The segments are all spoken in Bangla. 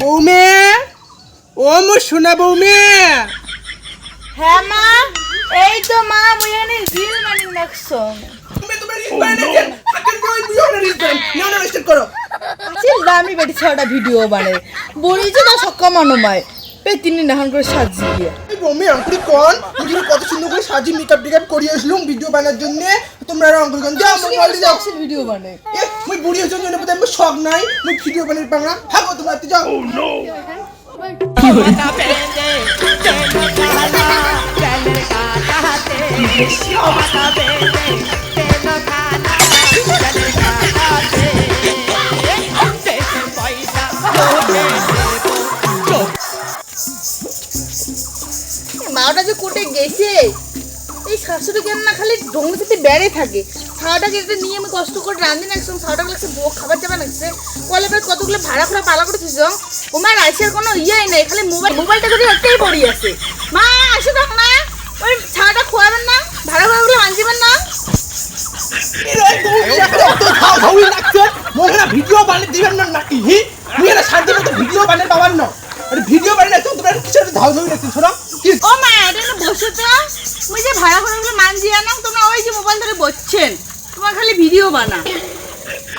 বৌমে ও মোর সোনা বৌমে। হ্যাঁ মা এই তো মা মুই এনে রিল মানি নাকছো আছিল দামি বেটি ছটা ভিডিও বানে বলিছে না সক্কা মানমায় পে তিনি নাহান করে সাজিয়ে। দিয়ে বৌমে অঙ্কুরি কন তুমি কত সুন্দর করে সাজি মেকআপ টেকআপ করিয়ে আসলুম ভিডিও বানার জন্য তোমরা আর অঙ্কুরি কোন যাও কোয়ালিটি যাও ভিডিও বানে এ মুই বুড়ি হইছ জন্য বোধহয় আমার শখ নাই মুই ভিডিও বানাই পাঙ্গা হাগো তোমরা তো যাও মাওটা যে কোটে গেছে এই শাশুড়ি কেন না খালি ডোঙের সাথে বেড়ে থাকে ছাওটাকে একটা নিয়ে আমি কষ্ট করে রান্ধি নাকছিলাম ছাওটা লাগছে বউ খাবার যাবে নাকছে কলে এবার কতগুলো ভাড়া করে পালা করে থুইছ ওমার আইসের কোনো ইয়েই নাই খালি মোবাইল মোবাইলটা যদি একটাই পড়ি আছে মা আসো থাক না ওই ছাওটা খোয়াবেন না ভাড়া করে ওগুলো মানজিবেন না ভিডিও বানিয়ে দিবেন না নাকি ভিডিও বানিয়ে পাবার না ভিডিও বানিয়ে না তোমরা কিছু ধাও ধাও রাখছো শোনো ও মা না তো মুই যে ভাড়া করে ওগুলো মানজিয়া না তোমরা ওই যে মোবাইল ধরে বসছেন। তোমার খালি ভিডিও বানা।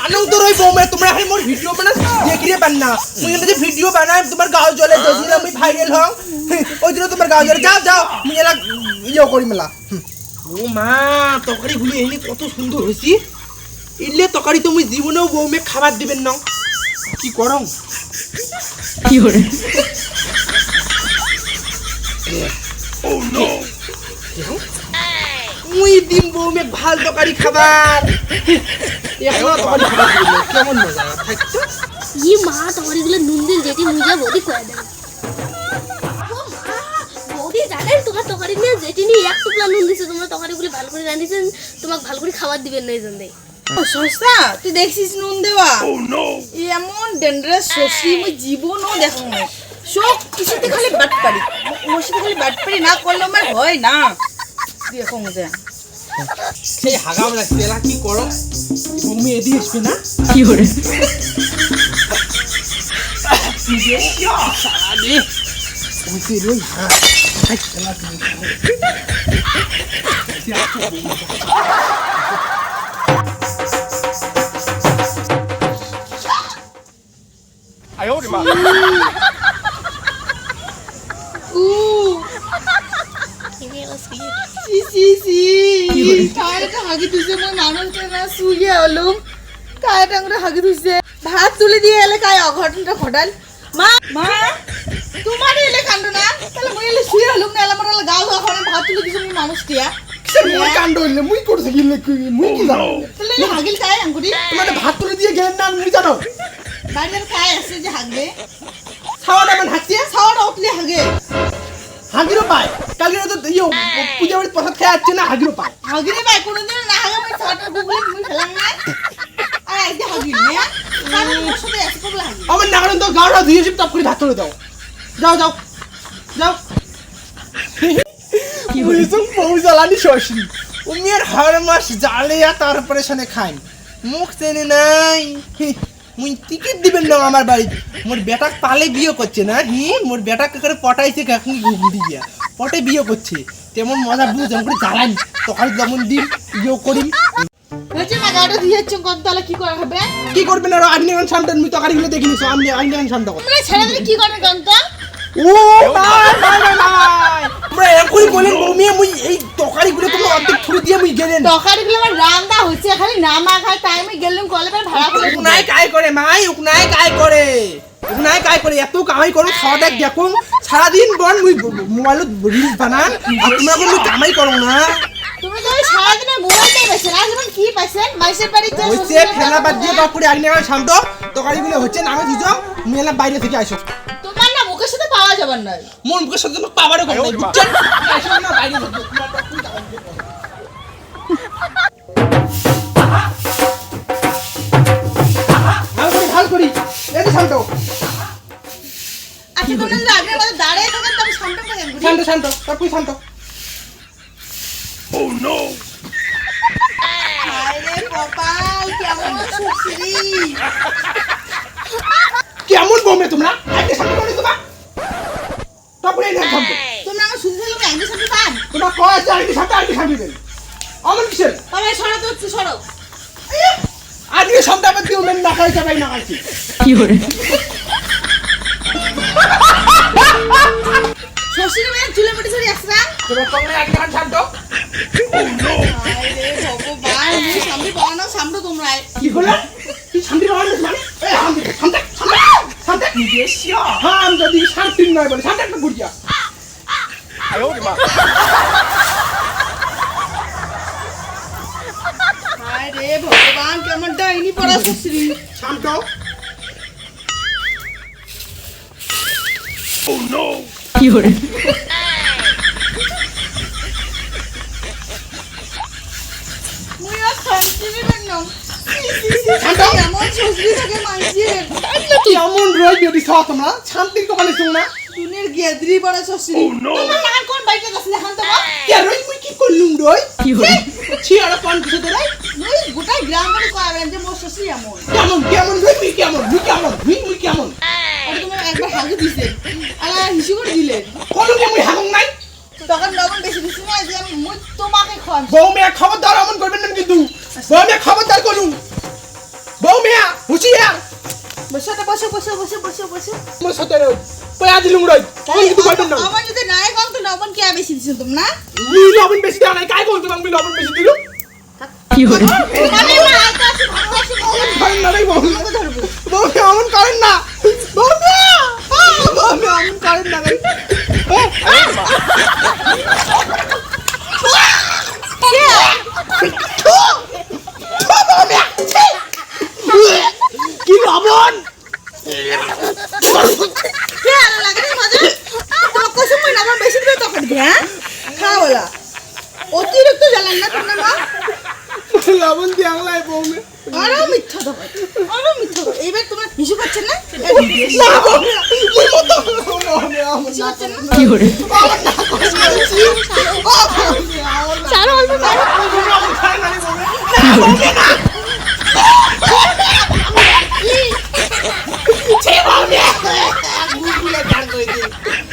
আনন্দ রই বৌমে তোমরা খালি মোর ভিডিও বানা দেখিয়ে পান না মুই যে ভিডিও বানাই তোমার গাঁও জলে যদি না মুই ভাইরাল হও ওই তোমার গাঁও জলে যাও যাও মুই এলা ইয়ে করি মেলা। ও মা তরকারি গুলি এনে কত সুন্দর হয়েছি ইলে তরকারি তো মুই জীবনেও বৌমে খাবার দিবেন না। কি করম কি করে? দিম বৌমে ভালো তরকারি খাবার। এখনও তরকারি খাবার কেমন মজা? থাকতো ই মা তোমার এগুলো নুন দিন যেটি মুজা বৌদি করে দেবে। বৌদি জানেন তোমার তরকারি নিয়ে যেটি নিয়ে এক টুকলা নুন দিছে তোমার তরকারিগুলো ভালো করে রাঁধিছেন তোমাকে ভালো করে খাবার দিবেন না এই জন্যে। ও সস্তা তুই দেখছিস নুন দেওয়া? এমন ডেঞ্জারাস শশী মুই জীবনও দেখো সব কিছুতে খালি বাট পারি মোর সাথে খালি বাট পারি না করলে আমার হয় না। দেখো মজা। সেই হাগাম লাগছে এলা কি করো বৌমে এদি আসবে না কি করে সারাদিন ওই যে রই হ্যাঁ সি সি সি কায়টা হাগি দিছে মই মানুষটা না শুয়ে হলুম করে হাগি দিছে। ভাত তুলে দিয়ে এলে কায় অঘটনটা ঘটাল? মা মা তোমার এলে কাণ্ড না? তাহলে মই এলে শুয়ে হলুম না এলে আমার গাও গাও ভাত তুলে দিছে মই মানুষ টিয়া। মোর কাণ্ড হইলে মুই করছে কি লেখি মুই কি জানো? তাহলে হাগিল কায় আঙ্গুরি তোমাদের ভাত তুলে দিয়ে গেলেন না মুই জানো? বাড়ির কায় আছে যে হাগবে? খাওয়াটা আমার হাসছে ছাওয়াটা উঠলে হাগে। হাগিরও পায়। কালকে তো ইয়ে পূজা বাড়ির প্রসাদ খেয়ে আসছে না হাগিরও পায়। হাগিরে ভাই কোনোদিন না হাগে মই ছাওয়াটা গুগলে তুমি ফেলাম না। আর আইতে হাগিল না হাগিল আমার নাগালেন তো গাওটা ধুয়ে এসে টপ করে ভাত করে দাও। যাও যাও। যাও। কি বলিস বউ জ্বালানি শশী। উমির হর মাস জ্বালিয়া তারপরে সানে খাই মুখ চেনে নাই মুই টিকিট দিবেন না আমার বাড়ি মোর বেটা পালে বিয়ে করছে না হি মোর বেটাকে করে পটাইছে এখন গিয়া পটে বিয়ে করছে তেমন মজা বুঝ যেমন করে জ্বালানি তখন যেমন দিন ইয়ে করি হচ্ছে না গাড়ি দিয়েছ কত তাহলে কি করা হবে কি করবেন আর দেখিনি সো ছেড়ে দিলে কি করবে ও আমরা এখনই বলেন বৌমিয়া মুই এই তরকারি গুলো তুমি অর্ধেক ছুড়ে দিয়ে মুই গেলেন। তরকারি গুলো আমার রান্না হচ্ছে খালি নামা খায় টাইমে গেলাম কলে পরে ভাড়া করে উকনাই কাই করে মাই কাই করে উকনাই কাই করে এত কামাই করো খাওয়া দেখ দেখো সারাদিন বন মুই মোবাইলত রিলস বানান আর তোমরা কোন মুই কামাই করো না। তুমি তো সারাদিনে মোবাইলটাই আজ এখন কি পাইছেন? মাইসের হচ্ছে ফেলা বাদ দিয়ে বাপুরে শান্ত। তরকারি গুলো হচ্ছে দুজন মুই এলাম বাইরে থেকে আসো যাবার নয়। মন মুখের সাথে পাবারও কথা নাই। বুঝছেন না বাইরে শান্ত। আচ্ছা শান্ত শান্ত শান্ত। তুই আরে কপাল কেমন সুশ্রী কেমন বৌমে তোমরা? শান্ত করে তোমার তারপরে এই শান্ত তোমরা আমার সুশ্রী তুমি একদিন সাথে পান। তোমরা কয় আছে? আজকে শান্ত আজকে শান্ত দেন। আমার কিসের? তবে সরো তো একটু সরো। আজকে সন্ধ্যা আবার দিও মেন না খাই সবাই না খাইছি শ্বশুর মেয়ে চুলে পড়ে চলে আসছে না তোমরা তোমরা আজকে খান শান্ত আরে ভগবান সামনে পাও না সামনে তোমরা কি হলো? শান্তি মানে এই শান্তি শান্তি আমি যদি শান্তি নয় বলে একটা বুড়িয়া। ভগবান কেমন ডাইনি পড়া শ্বশুরি শান্ত। মুই আর শান্তি নেবেন না। শান্ত। এমন শ্বশুরি থাকে মাইছে কেমন রই বেটি সহ তোমরা শান্তির কপালে না। দুনের গেদরি পড়া শ্বশুরি তোমরা না কোন বাইকে গেছে দেখান তো কে রই মুই কি করলুম রই? ছি আর কোন কিছু তোরাই মুই গোটা গ্রাম মানে কয়াবেন যে মোর সসি এমন। কেমন কেমন রই মুই কেমন মুই কেমন মুই মুই কেমন? বসে বসে বসে বসে। করবেন না। আমার যদি নাই কম তো লবণ কে বেশি দিছেন না মুই লবণ বেশি দেওয়া নাই কাই বলতো আমি লবণ বেশি মানে মাই ভালো আসি করেন না বউ বউ করেন না বউ মেয়া আহ, বউ মেয়া অমন করেন না রে কি লবণ কে আলা লাগে রে মজা তোমার কসম মই লবণ বেশি দিবে তখন হ্যাঁ খাও বলা অতিরিক্ত জ্বালান না তোমরা মা লবণ দিয়ে আংলায় বউ মেয়া আরও মিথ্যা দেবো আরও মিথ্যা দেবো এইবার তোমরা হিসু করছেন না